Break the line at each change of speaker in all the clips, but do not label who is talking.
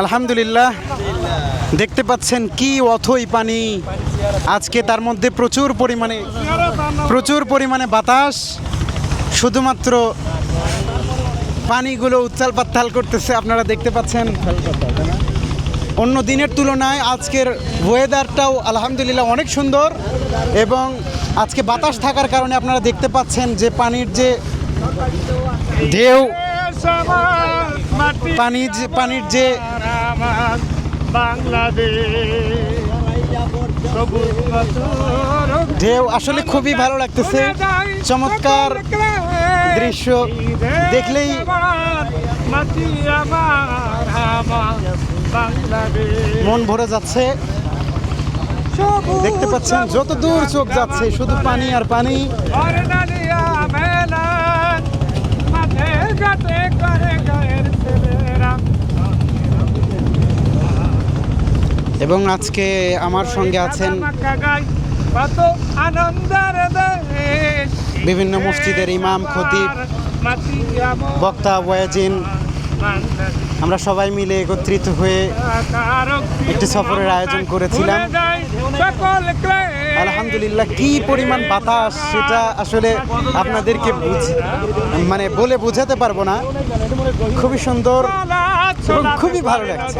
আলহামদুলিল্লাহ। দেখতে পাচ্ছেন কি অথই পানি। আজকে তার মধ্যে প্রচুর পরিমাণে প্রচুর পরিমাণে বাতাস। শুধুমাত্র পানিগুলো উত্তাল পাত্তাল করতেছে, আপনারা দেখতে পাচ্ছেন। অন্য দিনের তুলনায় আজকের ওয়েদারটাও আলহামদুলিল্লাহ অনেক সুন্দর। এবং আজকে বাতাস থাকার কারণে আপনারা দেখতে পাচ্ছেন যে পানির যে ঢেউ পানি পানির যে ঢেউ আসলে খুবই ভালো লাগতেছে। চমৎকার দৃশ্য দেখলেই মন ভরে যাচ্ছে। দেখতে পাচ্ছেন যত দূর চোখ যাচ্ছে শুধু পানি আর পানি। এবং আজকে আমার সঙ্গে আছেন বিভিন্ন মসজিদের ইমাম, খতিব, বক্তা ওয়াজিন। আমরা সবাই মিলে একত্রিত হয়ে একটি সফরের আয়োজন করেছিলাম। আলহামদুলিল্লাহ কি পরিমাণ বাতাস সেটা আসলে আপনাদেরকে বুঝ মানে বলে বোঝাতে পারব না। খুবই সুন্দর। এবং খুবই ভালো লাগছে।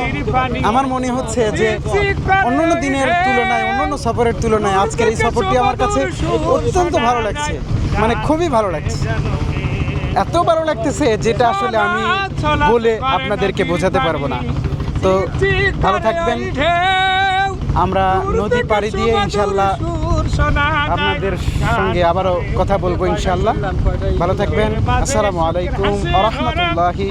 আমার মনে হচ্ছে যে অন্যান্য দিনের তুলনায় অন্যান্য সফরের তুলনায় আজকের এই সফরটি আমার কাছে অত্যন্ত ভালো লাগছে। মানে খুবই ভালো লাগছে। এত ভালো লাগতেছে যেটা আসলে আমি বলে আপনাদেরকে বোঝাতে পারব না। তো ভালো থাকবেন। আমরা নদী পাড়ি দিয়ে ইনশাল্লাহ আপনাদের সঙ্গে আবারও কথা বলব ইনশাল্লাহ। ভালো থাকবেন। আসসালামু আলাইকুম রহমতুল্লাহি